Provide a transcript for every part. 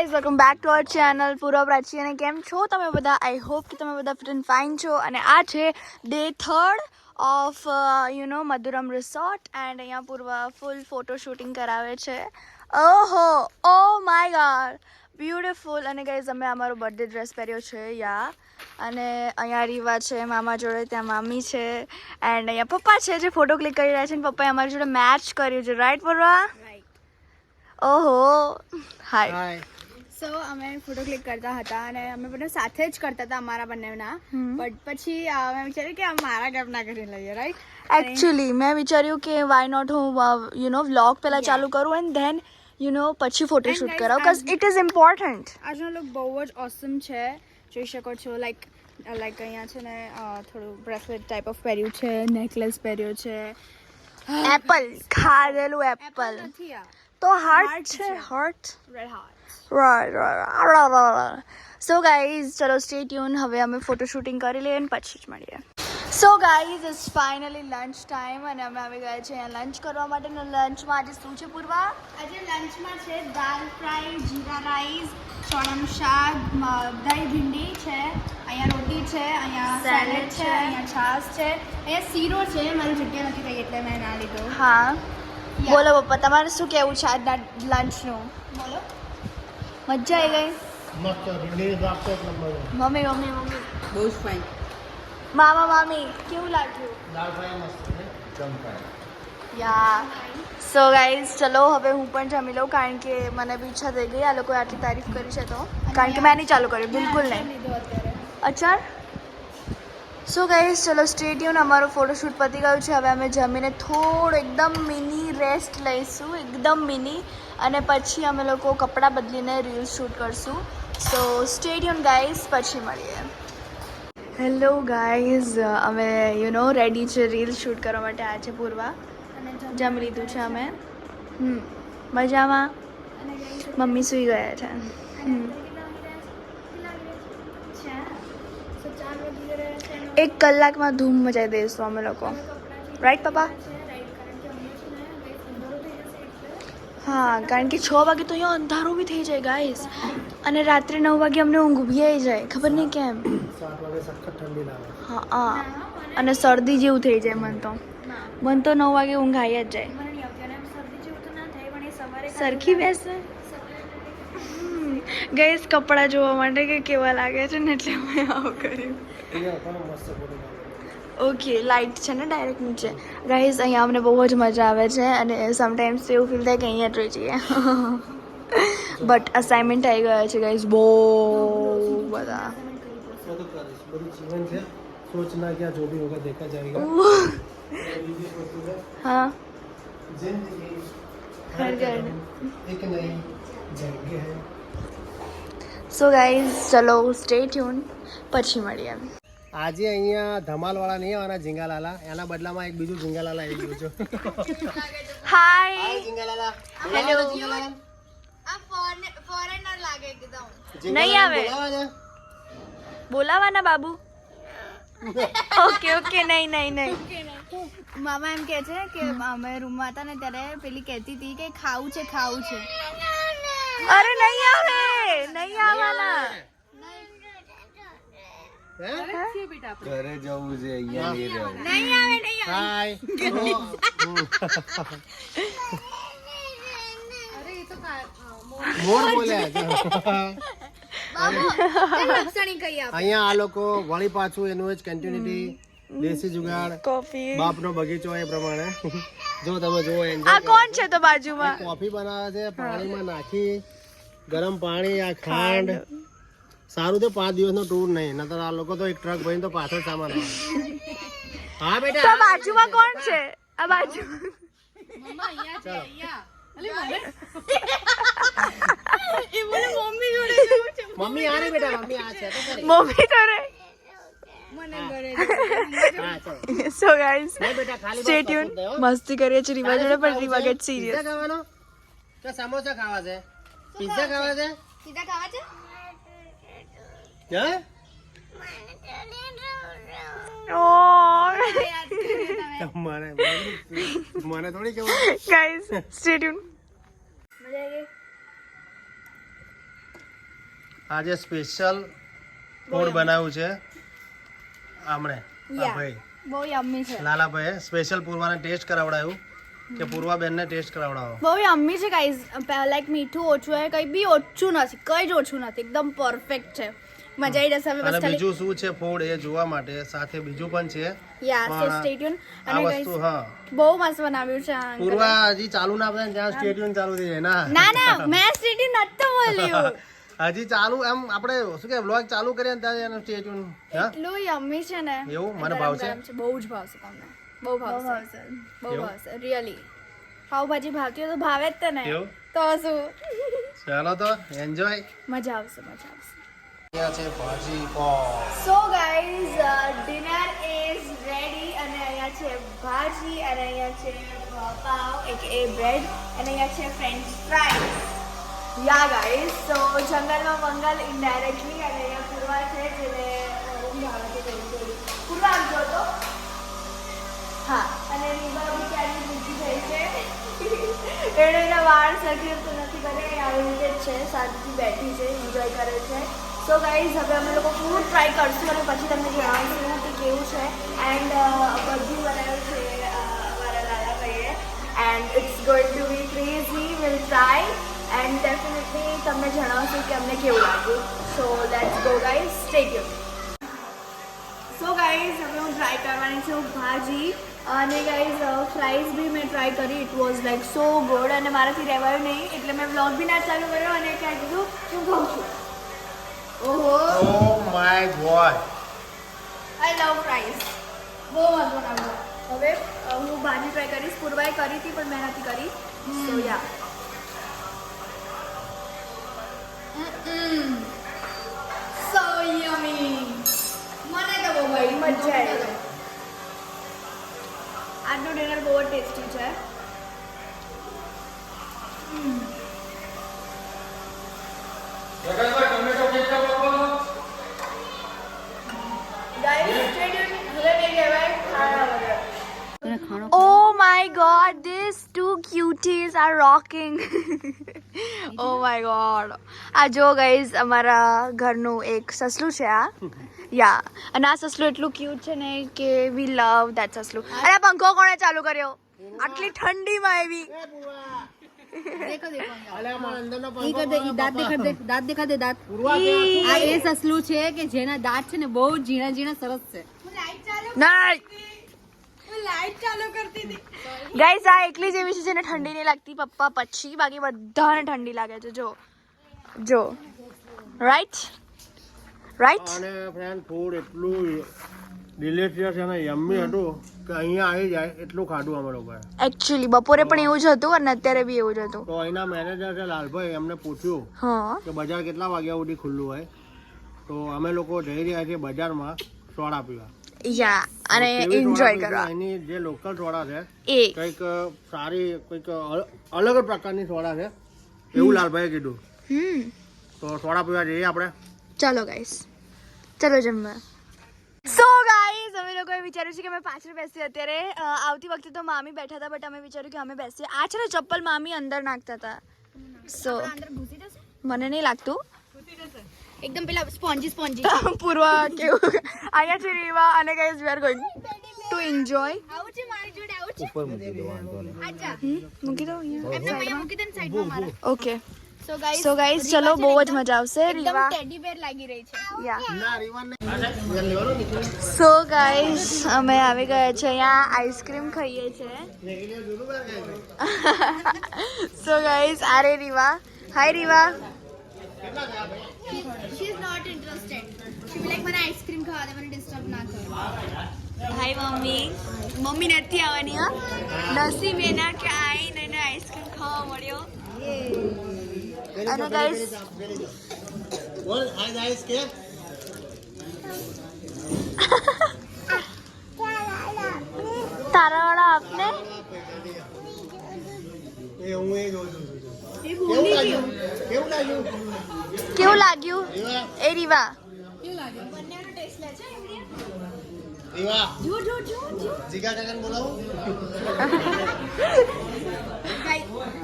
Guys welcome back to our channel Purva Prachi અને કેમ છો તમે બધા? આઈ હોપ કે તમે બધા ફિટ એન્ડ ફાઇન છો. અને આ છે day third of you know Madhuram resort and અહીંયા પૂર્વ ફૂલ ફોટો શૂટિંગ કરાવે છે. ઓહો! ઓ માય ગોડ બ્યુટિફુલ અને ગાઈઝ અમે અમારો બર્થડે ડ્રેસ પહેર્યો છે યા. અને અહીંયા રીવા છે મામા જોડે ત્યાં મામી છે. એન્ડ અહીંયા પપ્પા છે જે ફોટો ક્લિક કરી રહ્યા છે અને પપ્પાએ અમારી જોડે મેચ કર્યું છે. રાઈટ પૂર્વા ઓહો! હાય હાય સો અમે ફોટો ક્લિક કરતા હતા અને અમે બંને સાથે જ કરતા હતા અમારા બંનેના. બટ પછી મેં વિચાર્યું કે આ મારા ગેપ ના કરી લઈએ રાઈટ એકચ્યુઅલી મેં વિચાર્યું કે વાય નોટ હું યુ નો વ્લોગ પહેલાં ચાલુ કરું એન્ડ ધેન યુ નો પછી photoshoot shoot because it is important આજનો લુક બહુ જ ઓસમ છે. જોઈ શકો છો લાઈક લાઈક અહીંયા છે ને થોડું બ્રેસલેટ ટાઈપ ઓફ પહેર્યું છે નેકલેસ પહેર્યો છે. એપલ ખાધેલું એપલ નથી આ. તો હાર્ટ Heart છે છે. Heart red heart right so guys ચલો સ્ટે ટ્યુન હવે અમે ફોટો શૂટિંગ કરી લઈએ અને પછી જ મળીએ so guys it's finally lunch time અને અમે આવી ગયા છે અહીંયા લંચ કરવા માટે અને લંચમાં આજે શું છે પૂર્વા આજે લંચમાં છે દાલ ફ્રાય જીરા રાઈસ ચણાનું શાક મ- દહીં ભીંડી છે અહીંયા રોટી છે અહીંયા Salad સેલેડ છે છે. અહીંયા છાશ છે અહીંયા શીરો છે મારી જગ્યા નથી થઈ એટલે મેં ના લીધો હા Yeah. બોલો પપ્પા તમારે શું કેવું છે આજના લંચનું બોલો. મજા આવી ગઈ? મસ્ત રિલીઝ આપતો એક નંબર મમ્મી મમ્મી મમ્મી. બહુ જ ફાઇન મામા મામી કેવું લાગ્યું? દાળ ફ્રાય મસ્ત છે ચમકાય યા સો ગાઈઝ ચલો હવે હું પણ જમી લઉં કારણ કે મને બી ઈચ્છા થઈ ગઈ આ લોકોએ આટલી તારીફ કરી છે તો. કારણ કે મેં નહીં ચાલુ કર્યું બિલકુલ મેં નહીં. લીધો અત્યારે. અચ્છા. સો ગાઈઝ ચલો સ્ટેડિયમ અમારો ફોટોશૂટ પતી ગયું છે હવે અમે જમીને થોડું એકદમ મિની રેસ્ટ લઈશું એકદમ મિની અને પછી અમે લોકો કપડાં બદલીને રીલ શૂટ કરશું. સો સ્ટેડિયમ ગાઈઝ પછી મળીએ. હેલો ગાઈઝ અમે યુ નો રેડી છે રીલ શૂટ કરવા માટે. આ છે પૂર્વા. જમ- લીધું છે અમે. હમ. મજામાં? મમ્મી સૂઈ ગયા છે. એક કલાકમાં ધૂમ મચાવી દઈશું અમે લોકો. રાઈટ પપ્પા છે રાઈટ કારણ કે અમને છે ને guys, અંધારું થઈ જશે એટલે હા, કારણ કે છ વાગે તો અહીંયા અંધારું બી થઈ જાય ગાઈસ અને રાત્રે નવ વાગે અમને ઊંઘ બી આવી જાય, ખબર નહીં કેમ? હા હા. અને શરદી જેવું થઈ જાય મન તો. મન તો નવ વાગે ઊંઘ આવી જ જાય. સરખી બેસે? ગઈસ કપડાં જોવા માટે કે કેવા લાગે છે ને એટલે મેં આવું કર્યું. ઓકે લાઇટ છે ને ડાયરેક્ટ નીચે ગાઈઝ અહીંયા અમને બહુ જ મજા આવે છે અને સમટાઈમ્સ એવું ફીલ થાય કે અહીંયા જ રહી જઈએ બટ અસાઇનમેન્ટ આવી ગયા છે ગાઈઝ બહુ બધા બધું કરીશ બધું જીવન છે સોચના ક્યાં જો भी होगा देखा जाएगा ઉહ, બીજી વસ્તુ છે હા जिंदगी हर घर एक नई जगह है સો ગાઈઝ ચલો સ્ટે ટ્યુન પછી મળીએ આજે અહીંયા ધમાલવાળા નહીં આવવાના ઝીંગાલાલા. એના બદલામાં એક બીજું ઝીંગાલાલા આવી ગયું છે. હાય ઝીંગાલાલા. હેલો આ ફોરેનર લાગે એકદમ. નહીં આવે. બોલાવાના. બાબુ? ઓકે ઓકે નહીં નહીં નહીં. મામા એમ કહે છે કે અમે રૂમમાં હતા ને ત્યારે પેલી કહેતી હતી કે ખાવું છે ખાવું છે. અરે નહીં આવે નહીં આવવાના. ઘરે જવું છે અહીંયા નહીં રહેવું નહીં આવે નહીં હાય અરે એ તો મોર બોલ્યા છે લક્ષણી કહી આપ અહીંયા આ લોકો વળી પાછું એનું જ કન્ટિન્યુટી દેશી જુગાડ કોફી બાપનો બગીચો એ પ્રમાણે. જો તમે જુઓ આ enjoy કરો. કોણ છે તો બાજુમાં? કોફી બનાવે છે પાણીમાં નાખી ગરમ પાણી આ ખાંડ. સારું તો પાંચ દિવસનો ટૂર નહીં નતર આ લોકો તો એક ટ્રક ભરીને તો પાછળ સામાન હા તો બેટા બાજુમાં કોણ છે? આ બાજુ મમ્મી આ રે બેટા. મમ્મી આ છે મમ્મી તો રે મને ઘરે હા ચલો. સો સ્ટે ટ્યુન હો. મસ્તી કરીએ છીએ રીવા જોડે પણ રીવા ગેટ સિરિયસ ખાવાનો? કે સમોસા ખાવા છે? પિઝા ખાવા છે? પિઝા ખાવા છે? હે મને મને થોડી કેવું ગાઈઝ સ્ટે ટ્યુન મજા આવી આજે સ્પેશિયલ ફૂડ બનાવ્યું છે. આમણે. ભાઈ બહુ યમ્મી છે. લાલાભાઈએ સ્પેશિયલ પૂર્વાને ટેસ્ટ કરાવડાવ્યું કે પૂર્વા બેનને ટેસ્ટ કરાવડાવો. બહુ યમ્મી છે ગાઈઝ લાઈક મીઠું ઓછું હોય કંઈ બી ઓછું નથી કંઈ જ ઓછું નથી એકદમ પરફેક્ટ છે. મજા આવી જશે હવે અને બસ ખાલી બીજું શું છે ફૂડ એ જોવા માટે? સાથે બીજું પણ છે. યા સો સ્ટે ટ્યુન અને વસ્તુ હા. બહુ મસ્ત બનાવ્યું છે. પૂર્વા હજી ચાલુ ના આપણે ત્યાં સ્ટેડિયમ ચાલુ થઈ જાય. ના. ના ના મેં સ્ટે ટ્યુન નતો બોલ્યું. હજી ચાલુ એમ આપણે શું કે વ્લોગ ચાલુ કરીએ ને ત્યારે એનું સ્ટેચ્યુ એટલું યમ્મી છે ને. એવું? મને ભાવશે? છે. બહુ જ ભાવશે તમને. બહુ ભાવશે. બહુ ભાવશે રિયલી પાવભાજી ભાવતી હોય તો ભાવે જ તને તો શું? ચાલો તો એન્જોય મજા આવશે મજા આવશે. So guys dinner is ready અને અહીંયા છે ભાજી અને અહીંયા છે પાવ એક એ બ્રેડ અને અહીંયા છે french fries yeah guys so જંગલમાં મંગલ ઇનડાયરેક્ટલી અને અહીંયા પૂર્વા છે, જેને પૂર્વા આવજો તો? હા, અને રીબા બી ક્યાંની ભૂખી થઈ છે? એણે એના વાળ સરખી તો નથી કરે આવી રીતે છે, શાંતિથી બેઠી છે એન્જોય કરે છે. સો ગાઈઝ હવે અમે લોકો ફૂડ ટ્રાય કરશું અને પછી તમને જણાવીશું કે કેવું છે. એન્ડ બધું બનાવ્યું છે મારા દાદાભાઈએ. And it's going to be crazy will try and definitely તમને જણાવશું કે અમને કેવું લાગ્યું. So let's go guys stay tune so guys હવે હું ટ્રાય કરવાની છું ભાજી. અને ગાઈઝ ફ્રાઈઝ બી મેં ટ્રાય કરી. It was like so good અને મારાથી રહેવાયું નહીં. એટલે મેં બ્લોગ બી ના ચાલુ કર્યો અને ક્યાંક કીધું હું કહું છું ઓહો. ઓ my god I love fries બહુ મસ્ત બનાવ્યું હવે હું ભાજી ટ્રાય કરીશ. પૂર્વાએ કરી હતી પણ મેં નથી કરી. સો યા સો યમી મને તો બહુ ભાઈ મજા આવી. આજનું ડિનર બહુ જ ટેસ્ટી છે. ગાઈસ સ્ટે ટ્યુન હવે નહીં કહેવાય ખાણા વગર Oh my god, these two cuties are rocking. oh my god. આ જો ગાઈઝ અમારા ઘરનું એક સસલું છે આ યા અને આ સસલું એટલું ક્યુટ છે ને કે વી લવ દેટ સસલું અને આ પંખો કોણે ચાલુ કર્યો આટલી ઠંડીમાં આવી અલે આમાં અંદરનો ઈ કર દે ઈ દાંત દેખાડ દે દાંત દેખાડ દે દાંત પૂર્વા ક્યાં? આ એ સસલું છે કે જેના દાંત છે ને બહુ ઝીણા ઝીણા સરસ છે નહીં લાઈટ ચાલુ કરતી હતી ગાઈઝ આ એકલી જેવી છે જેને ઠંડી નહીં લાગતી પપ્પા પછી બાકી બધાને ઠંડી લાગે છે જો જો રાઈટ રાઈટ અને ફ્રેન્ડ ફૂડ એટલું ડિલિશિયસ અને યમ્મી હતું કે અહીંયા આવી જાય એટલું ખાધું અમે લોકોએ. એકચ્યુઅલી બપોરે પણ એવું જ હતું અને અત્યારે બી એવું જ હતું. તો અહીંના મેનેજર છે લાલભાઈ એમને પૂછ્યું હા. કે બજાર કેટલા વાગ્યા સુધી ખુલ્લું હોય. તો અમે લોકો જઈ રહ્યા છીએ બજારમાં સોડા પીવા. યા અને એન્જોય? કરવા. એની જે લોકલ સોડા છે એ. કંઈક સારી કંઈક અલ- અલગ પ્રકારની સોડા છે. એવું લાલભાઈએ કીધું. હમ. તો સોડા પીવા જઈએ આપણે. ચાલો ગાઈસ ચાલો જમવા. સો ગાઈઝ અમે લોકોએ વિચાર્યું છે કે અમે પાછળ બેસીએ અત્યારે. આવતી વખતે તો મામી બેઠા હતા બટ અમે વિચાર્યું કે અમે બેસીએ. આ છે ને ચપ્પલ મામી અંદર નાખતા હતા. સો અંદર મને નહીં લાગતું. એકદમ પેલા સ્પોન્જી સ્પોન્જી. પૂર્વ કેવું? અહીંયા છે રીવા અને guys we are going to enjoy આવું છે મારી જોડે આવું છે? ઉપર મૂકી દો વાંધો નહીં. અચ્છા. મૂકી દો અહીંયા. એમને અહીંયા મૂકી દે ને સાઈડમાં મારા. Okay so guys so guys ચલો બહુ જ મજા આવશે રીવા. ટેડી બેર લાગી રહી છે. યા ના સો ગાઈસ અમે આવી ગયા છે અહીંયા આઈસ્ક્રીમ ખાઈએ છે. સો ગાઈસ આરે Riva. Hi Riva. She is not interested she like મને આઈસ્ક્રીમ ખાવા દે મને ડિસ્ટર્બ ના કરો. Hi mummy. મમ્મી નથી આવવાની હા? નસીબ એના કે આઈને એને આઈસ્ક્રીમ ખાવા મળ્યો. અને ગાઈસ બોલ હાય ગાઈસ કે? તારા વાળા આપને? એ હું એ જોઉં છું. કેવું લાગ્યું? કેવું લાગ્યું? કેવું લાગ્યું? એ રીવા.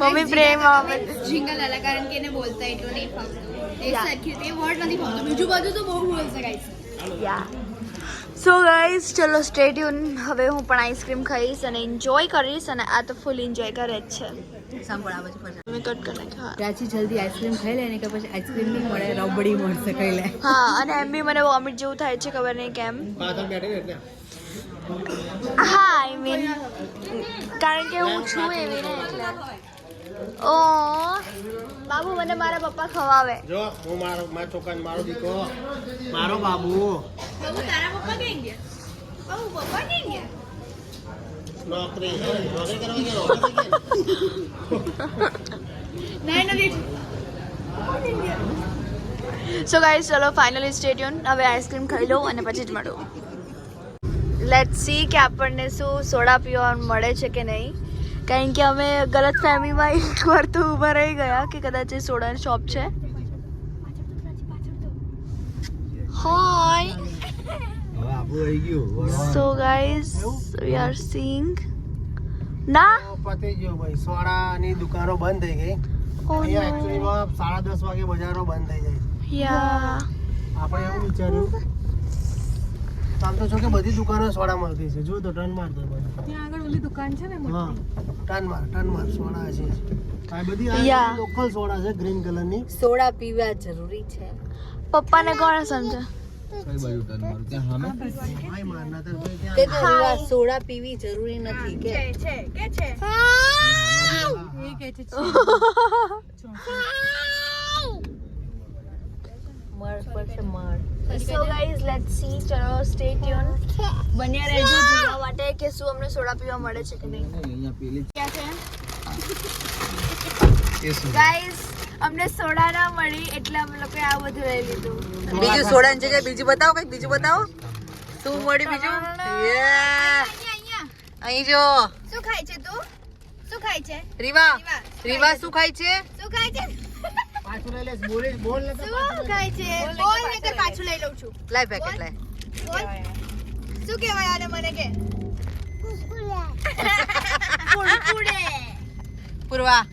મમ્મી પ્રેમ જિંગલ અલા કારણ કે એને બોલતા એટલું નહીં ફાવતું. એ સરખી રીતે વર્ડ નથી ફાવતો. બીજું બાજુ તો બહુ બોલશે ગાઈસ સો ગાઈઝ ચલો સ્ટે ટ્યુન હવે હું પણ આઈસ્ક્રીમ ખાઈશ અને એન્જોય કરીશ અને આ તો ફૂલ એન્જોય કરે જ છે. સાંભળ આ બાજુ મેં કટ કરી નાખ્યા પ્રાચી જલ્દી આઈસ્ક્રીમ ખાઈ લે ને કે પછી આઈસ્ક્રીમ નહીં મળે રબડી મળશે ખાઈ લે. હા અને એમ બી મને વોમિટ જેવું થાય છે ખબર નહીં કેમ. હા આઈ મીન કારણ કે હું છું એવી ને એટલે. ઓ બાબુ મને મારા પપ્પા ખવાવે. જો હું મારો મારા છોકરાને મારો દીકરો. મારો બાબુ. બાબુ તારા પપ્પા ક્યાં ગયા? બાબુ પપ્પા ક્યાં ગયા? નોકરી નોકરી કરવા ગયા નહીં નથી સો ગાઈઝ ચલો ફાઇનલી સ્ટેડિયમ હવે આઈસ્ક્રીમ ખાઈ લઉં અને પછી જ મળું. લેટ સી કે આપણને શું સોડા પીવા મળે છે કે નહીં. કારણ કે અમે ગલત ફેમિલીમાં એક વાર તો ઊભા રહી ગયા કે કદાચ એ સોડાની શોપ છે. Hi so guys we are seeing ના પતી ગયો ભાઈ સોડાની દુકાનો બંધ થઈ ગઈ અહીંયા એકચ્યુઅલીમાં સાડા દસ વાગે બજારો બંધ થઈ જાય યા આપણે એવું વિચાર્યું આમ તો જો કે બધી દુકાનો સોડા મળતી છે જો તો ટન માર ત્યાં આગળ ઓલી દુકાન છે ને હા ટન માર ટન માર સોડા છે. આ બધી આ લોકલ સોડા છે ગ્રીન કલરની. સોડા પીવા જરૂરી છે. પપ્પાને કોણ સમજે. સોડા પીવી જરૂરી નથી કે. છે? કે છે? એ કે છે મળ પડશે મળ સો ગાઈઝ લેટ્સ સી ચલો સ્ટે ટ્યુન બન્યા રહેજો જોવા માટે કે શું અમને સોડા પીવા મળે છે કે નહીં. ક્યાં છે? ગાઈઝ અમને સોડા ના મળી એટલે અમે લોકોએ આ બધું લઈ લીધું. બીજું સોડા ની જગ્યાએ બીજું બતાવો કંઈક બીજું બતાવો. શું મળ્યું બીજું. અહીં જો. શું ખાય છે તું? શું ખાય છે? રીવા. રીવા શું ખાય છે? શું ખાય છે? પાછું લઈ લેશ બોલે બોલ ને શું ખાય છે? બોલ નકર પાછું લઈ લઉં છું. પેકેટ લાય. બોલ. શું કહેવાય આને મને કે? પૂર્વા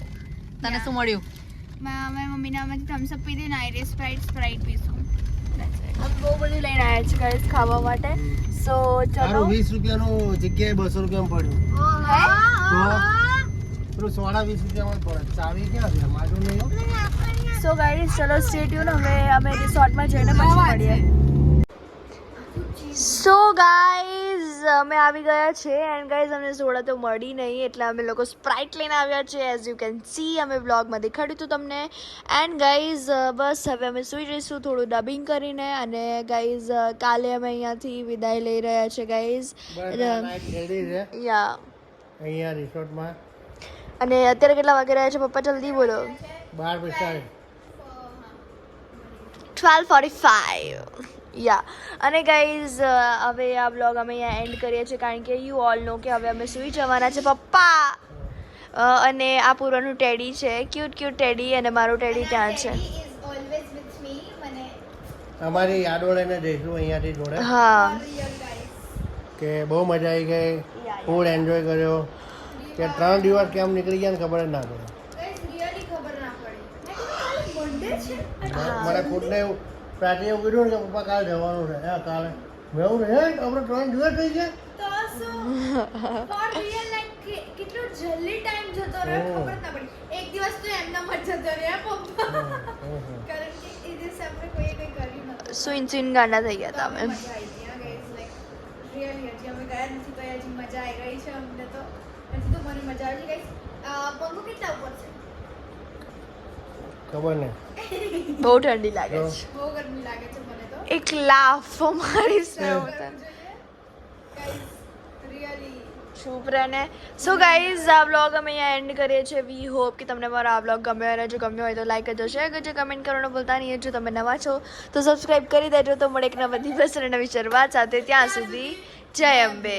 તને શું મળ્યું? અમે મમ્મીના અમે થમ્સ અપ પીધી ને આઈરિસ સ્પ્રાઇટ સ્પ્રાઇટ પીશું બહુ બધું લઈને આવ્યા છે ખાવા માટે સો ચલો તારું વીસ રૂપિયાનું જગ્યાએ બસો રૂપિયામાં પડ્યું. પેલું સોડા વીસ રૂપિયામાં પડે. ચાવી ક્યાં છે? મારું નહીં સો ગાઈઝ ચલો સ્ટે ટ્યુન હવે અમે રિસોર્ટમાં જઈને પછી મળીએ. સો ગાઈઝ અમે આવી ગયા છે એન્ડ ગાઈઝ અમને સોડા તો મળી નહીં એટલે અમે લોકો સ્પ્રાઇટ લઈને આવ્યા છે. એઝ યુ કેન સી અમે બ્લોગમાં દેખાડ્યું હતું તમને. એન્ડ ગાઈઝ બસ હવે અમે સૂઈ જઈશું થોડું ડબિંગ કરીને અને ગાઈઝ કાલે અમે અહીંયાથી વિદાય લઈ રહ્યા છે ગાઈઝ યા અહીંયા રિસોર્ટમાં અને અત્યારે કેટલા વાગે રહ્યા છે? પપ્પા જલ્દી બોલો. બાર પિસ્તાળીસ ટ્વેલ્વ ફોર્ટી ફાઈવ યા અને ગાઈઝ હવે આ બ્લોગ અમે અહીંયા એન્ડ કરીએ છીએ કારણ કે યુ ઓલ નો કે હવે અમે સૂઈ જવાના છે પપ્પા. અને આ પૂર્વનું ટેડી છે. ક્યુટ ક્યુટ ટેડી અને મારું ટેડી ત્યાં છે. ઓલવેઝ વિથ મી મને અમારી યાદો અને દેશનું અહીંયાથી જોડે. હા. કે બહુ મજા આવી ગઈ. ફૂડ એન્જોય કર્યો. કે ત્રણ દિવસ કેમ નીકળી ગયા ને ખબર જ ના પડે રિયલી ખબર ના પડી બર્થડે છે મને ખુદને એવું પ્રાચી એવું કીધું ને કે પપ્પા કાલે જવાનું છે. હા કાલે. મેં એવું હે આપણે ત્રણ દિવસ થઈ કેટલો જલ્દી ટાઈમ જતો રહ્યો? ખબર ના પડી. એક દિવસ તો જતો રહ્યા પપ્પા. હમ, હમ. કારણ કે એ દિવસે આપણે કોઈએ કંઈ કર્યું નહોતું. સુઈન સુઈન ગાંડા થઈ ગયા હતા અમે મજા આવી હતી હા guys, like, really હજી અમે ગયા નથી તો હજી મજા આવી ગઈ છે અમને તો. હજી તો મને મજા આવી ગઈ પંખો કેટલા ઉપર છે? ખબર નહીં. બહુ ઠંડી લાગે તો છે બહુ ગરમી લાગે છે મને તો એક લાફો મારીશ ને હું તને. ગાઈસ રિયલી ચૂપ રહે સો ગાઈઝ આ બ્લોગ અમે અહીંયા એન્ડ કરીએ છીએ વી હોપ કે તમને મારો આ બ્લોગ ગમ્યો અને જો ગમ્યો હોય તો લાઈક કરજો શેર કરજો કમેન્ટ કરવાનું ભૂલતા નહીં જો તમે નવા છો તો સબસ્ક્રાઈબ કરી દેજો તો મળે એક નવા દિવસ અને નવી શરૂઆત સાથે ત્યાં સુધી જય અંબે